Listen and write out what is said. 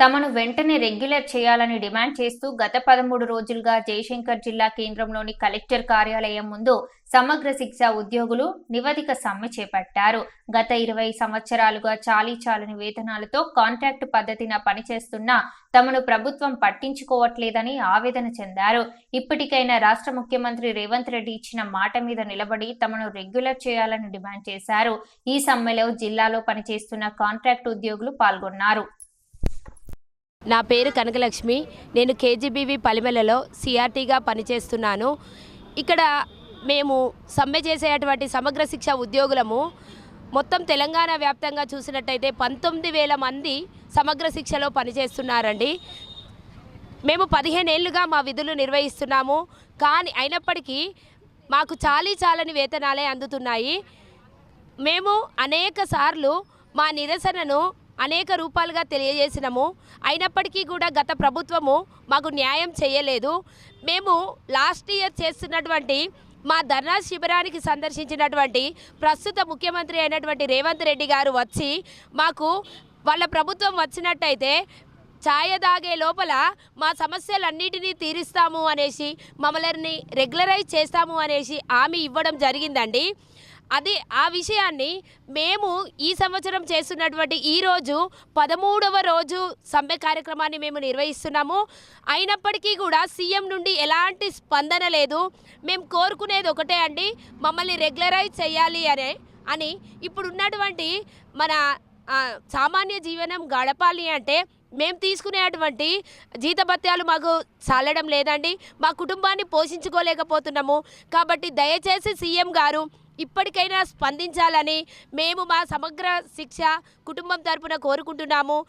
తమను వెంటనే రెగ్యులర్ చేయాలని డిమాండ్ చేస్తూ గత పదమూడు రోజులుగా జయశంకర్ జిల్లా కేంద్రంలోని కలెక్టర్ కార్యాలయం ముందు సమగ్ర శిక్ష ఉద్యోగులు నివేదిక సమ్మె చేపట్టారు. గత ఇరవై సంవత్సరాలుగా చాలీ చాలని వేతనాలతో కాంట్రాక్ట్ పద్ధతిన పనిచేస్తున్న తమను ప్రభుత్వం పట్టించుకోవట్లేదని ఆవేదన చెందారు. ఇప్పటికైనా రాష్ట్ర ముఖ్యమంత్రి రేవంత్ రెడ్డి ఇచ్చిన మాట మీద నిలబడి తమను రెగ్యులర్ చేయాలని డిమాండ్ చేశారు. ఈ సమ్మెలో జిల్లాలో పనిచేస్తున్న కాంట్రాక్ట్ ఉద్యోగులు పాల్గొన్నారు. నా పేరు కనకలక్ష్మి. నేను కేజీబీవి పలిమెలలో సిఆర్టీగా పనిచేస్తున్నాను. ఇక్కడ మేము సమ్మె చేసేటువంటి సమగ్ర శిక్ష ఉద్యోగులము. మొత్తం తెలంగాణ వ్యాప్తంగా చూసినట్టయితే పంతొమ్మిది వేల మంది సమగ్ర శిక్షలో పనిచేస్తున్నారండి. మేము పదిహేనేళ్ళుగా మా విధులు నిర్వహిస్తున్నాము. కానీ అయినప్పటికీ మాకు చాలీ చాలని వేతనాలే అందుతున్నాయి. మేము అనేక సార్లు మా నిరసనను అనేక రూపాలుగా తెలియజేసినము. అయినప్పటికీ కూడా గత ప్రభుత్వము మాకు న్యాయం చేయలేదు. మేము లాస్ట్ ఇయర్ చేస్తున్నటువంటి మా ధర్నా శిబిరానికి సందర్శించినటువంటి ప్రస్తుత ముఖ్యమంత్రి అయినటువంటి రేవంత్ రెడ్డి గారు వచ్చి మాకు వాళ్ళ ప్రభుత్వం వచ్చినట్టయితే ఛాయ తాగే లోపల మా సమస్యలన్నిటినీ తీరుస్తాము అనేసి మమ్మల్ని రెగ్యులరైజ్ చేస్తాము అనేసి హామీ ఇవ్వడం జరిగిందండి. అది ఆ విషయాన్ని మేము ఈ సంవత్సరం చేస్తున్నటువంటి ఈరోజు పదమూడవ రోజు సమ్మె కార్యక్రమాన్ని మేము నిర్వహిస్తున్నాము. అయినప్పటికీ కూడా సీఎం నుండి ఎలాంటి స్పందన లేదు. మేము కోరుకునేది ఒకటే అండి మమ్మల్ని రెగ్యులరైజ్ చేయాలి అనే అని. ఇప్పుడున్నటువంటి మన సామాన్య జీవనం గడపాలి అంటే మేము తీసుకునేటువంటి జీతభత్యాలు మాకు చాలడం లేదండి. మా కుటుంబాన్ని పోషించుకోలేకపోతున్నాము. కాబట్టి దయచేసి సీఎం గారు ఇప్పటికైనా స్పందించాలని మేము మా సమగ్ర శిక్ష కుటుంబం తరపున కోరుకుంటున్నాము.